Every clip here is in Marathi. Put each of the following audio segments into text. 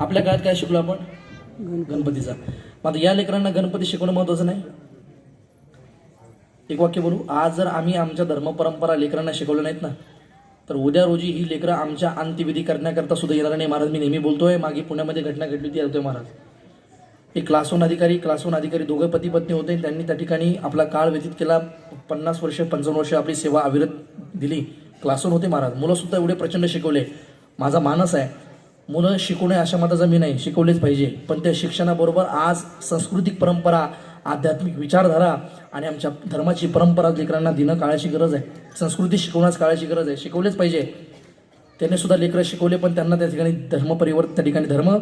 आपल्या काळात काय शिकलो आपण? गणपतीचा. मग आता या लेकरांना गणपती शिकवणं महत्वाचं नाही? एक वाक्य बोलू. आज जर आम्ही आमच्या धर्म परंपरा लेकरांना शिकवल्या नाहीत ना तर उद्या रोजी ही लेकरं आमच्या अंत्यविधी करण्याकरता सुद्धा येणार नाही. महाराज मी नेहमी बोलतोय मागे पुण्यामध्ये घटना घडली होती येतोय महाराज. एक क्लास वन अधिकारी क्लास वन अधिकारी दोघं पती पत्नी होते. त्यांनी त्या ठिकाणी आपला काळ व्यतीत केला. पन्नास वर्ष पंचावन्न वर्ष आपली सेवा अविरत दिली. क्लास वन होते महाराज. मुलं सुद्धा एवढे प्रचंड शिकवले. माझा मानस आहे मुलं शिकवणे अशा मताचा मी नाही शिकवलेच पाहिजे. पण त्या शिक्षणाबरोबर आज सांस्कृतिक परंपरा आध्यात्मिक विचारधारा आणि आमच्या धर्माची परंपरा लेकरांना देणं काळाची गरज आहे. संस्कृती शिकवण्यास काळाची गरज आहे. शिकवलेच पाहिजे. त्यांनी सुद्धा लेकरं शिकवले पण त्यांना त्या ठिकाणी धर्म परिवर्तन त्या ठिकाणी धर्म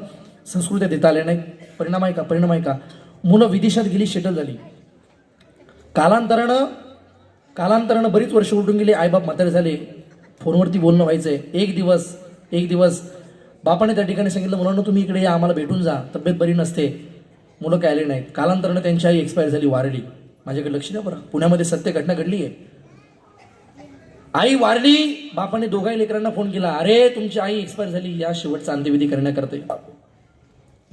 संस्कृत्या देता आल्या नाही. परिणाम आहे का? परिणाम आहे का? मुलं विदेशात गेली शेटल झाली. कालांतरानं कालांतरानं बरीच वर्ष उलटून गेली. आईबाप म्हातारे झाले. फोनवरती बोलणं व्हायचं आहे एक दिवस एक दिवस बापाने त्या ठिकाणी सांगितलं मुलांना तुम्ही इकडे या आम्हाला भेटून जा तब्येत बरी नसते मुलं काय आले नाही कालांतरानं त्यांची आई एक्सपायर झाली वारली. माझ्याकडे लक्ष द्या बरं. पुण्यामध्ये सत्य घटना घडली आहे. आई वारली बापाने दोघाही लेकरांना फोन केला अरे तुमची आई एक्सपायर झाली या शेवटचा अंत्यविधी करण्याकरता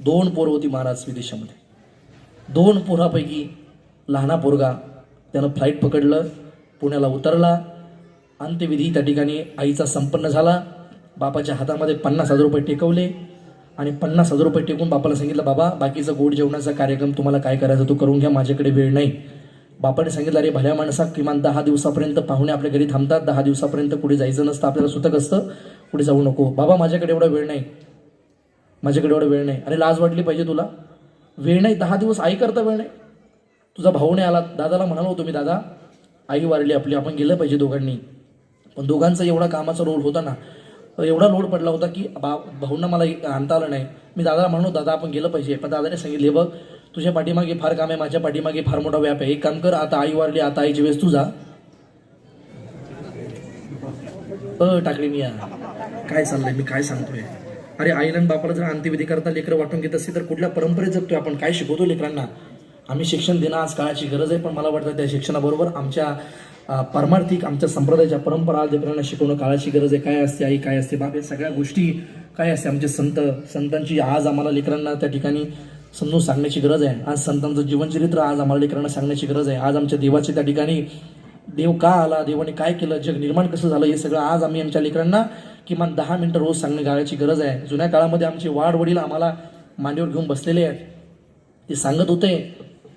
दोन पोरं होती महाराज विदेशामध्ये. दोन पोरापैकी लहाना पोरगा त्यानं फ्लाईट पकडलं पुण्याला उतरला. अंत्यविधी त्या ठिकाणी आईचा संपन्न झाला. बापाच्या हातामध्ये पन्नास हजार रुपये टेकवले आणि पन्नास हजार रुपये टेकून बापाला सांगितलं बाबा बाकीचा गोड जेवणाचा कार्यक्रम तुम्हाला काय करायचा? तो करून घ्या माझ्याकडे वेळ नाही. बापाने सांगितलं अरे भल्या माणसा किमान दहा दिवसापर्यंत पाहुणे आपल्या घरी थांबतात. दहा दिवसापर्यंत कुठे जायचं नसतं आपल्याला सुतक असतं. कुठे जाऊ नको. बाबा माझ्याकडे एवढा वेळ नाही. माझ्याकडे एवढा वेळ नाही. अरे लाज वाटली पाहिजे तुला. वेळ नाही दहा दिवस आई करता वेळ नाही. तुझा भाऊ नाही आला. दादाला म्हणालो होतो मी दादा आई वारली आपली आपण गेलं पाहिजे दोघांनी. पण दोघांचा एवढा कामाचा रोल होता ना एवढा लोड पडला होता की बा भाऊंना मला आणता आलं नाही. मी दादाला म्हणलो दादा आपण गेलं पाहिजे. पण दादाने सांगितले बघ तुझ्या पाठीमागे फार काम आहे माझ्या पाठीमागे फार मोठा व्याप आहे. एक काम कर आता आई वारली आता आईची वेळेस तू जा. अ टाकली मी काय चाललंय? मी काय सांगतोय? अरे आईला आणि बापाला जर अंत्यविधी करता लेकरं वाटून घेत असते तर कुठल्या परंपरेत जगतोय आपण? काय शिकवतो लेकरांना? आम्ही शिक्षण देणं आज काळाची गरज आहे पण मला वाटतं त्या शिक्षणाबरोबर आमच्या पारमार्थिक आमच्या संप्रदायाच्या परंपरा लेकरांना शिकवणं काळाची गरज आहे काय असते आई काय असते बाप या सगळ्या गोष्टी काय असते आमचे संत संतांची आज आम्हाला लेकरांना त्या ठिकाणी समजून सांगण्याची गरज आहे. आज संतांचं जीवनचरित्र आज आम्हाला लेकरांना सांगण्याची गरज आहे. आज आमच्या देवाचे त्या ठिकाणी देव का आला देवाने काय केलं जग निर्माण कसं झालं हे सगळं आज आम्ही आमच्या लेकरांना किमान दहा मिनटं रोज सांगणे गाळायची गरज आहे. जुन्या काळामध्ये आमचे वाढ वडील आम्हाला मांडीवर घेऊन बसलेले आहेत. ते सांगत होते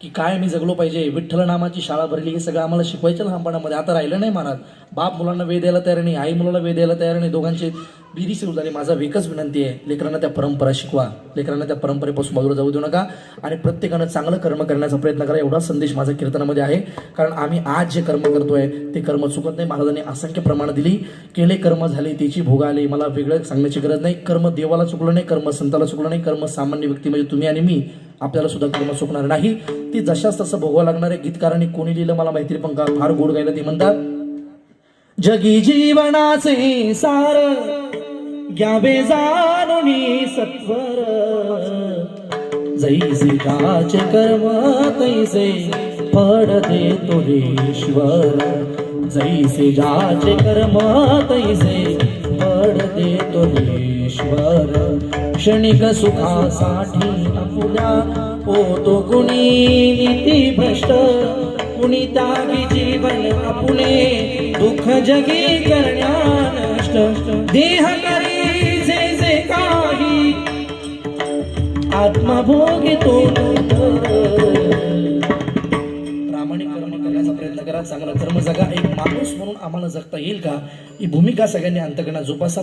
की काय मी जगलो पाहिजे? विठ्ठल नामाची शाळा भरली हे सगळं आम्हाला शिकवायचं लहानपणामध्ये. आता राहिलं नाही महाराज बाप मुलांना वेळ द्यायला तयार नाही आई मुलाला वेळ द्यायला तयार नाही. दोघांचे बिरी सुरू झाली. माझा एकच विनंती आहे लेकरांना त्या परंपरा शिकवा. लेकरांना त्या परंपरेपासून बाजूला जाऊ देऊ नका आणि प्रत्येकानं चांगलं कर्म करण्याचा प्रयत्न करा. एवढा संदेश माझा कीर्तनामध्ये आहे. कारण आम्ही आज जे कर्म करतोय ते कर्म चुकत नाही. महाराजांनी असंख्य प्रमाण दिली. केले कर्म झाले त्याची भोग आली. मला वेगळं सांगण्याची गरज नाही. कर्म देवाला चुकलं नाही कर्म संताला चुकलं नाही. कर्म सामान्य व्यक्ती म्हणजे तुम्ही आणि मी आपल्याला सुद्धा कर्म चुकणार नाही. ती जशाच तसं भोगावं लागणार आहे गीतकारांनी कोणी लिहिलं मला माहिती पण का फार गोड गायला ते म्हणतात. जगी जीवनाचे सार घ्यावे जाणून सत्वर. जैसे काचे कर्म तैसे फळ देतो ईश्वर. जैसे जाचे कर्म तैसे फळ देतो ईश्वर. क्षणिक सुखासाठी अपुरा होतो कुणी नीती भ्रष्ट कुणी त्यागी जीवन आपुले दुःख जगी करण्या नष्ट. देह करी जे जे काही आत्मभोगी तो प्रामाणिक कर्म करण्याचा प्रयत्न करा चांगला कर्म जगा. एक माणूस म्हणून आम्हाला जगता येईल का? ही भूमिका सगळ्यांनी अंतकरणा जोपासा.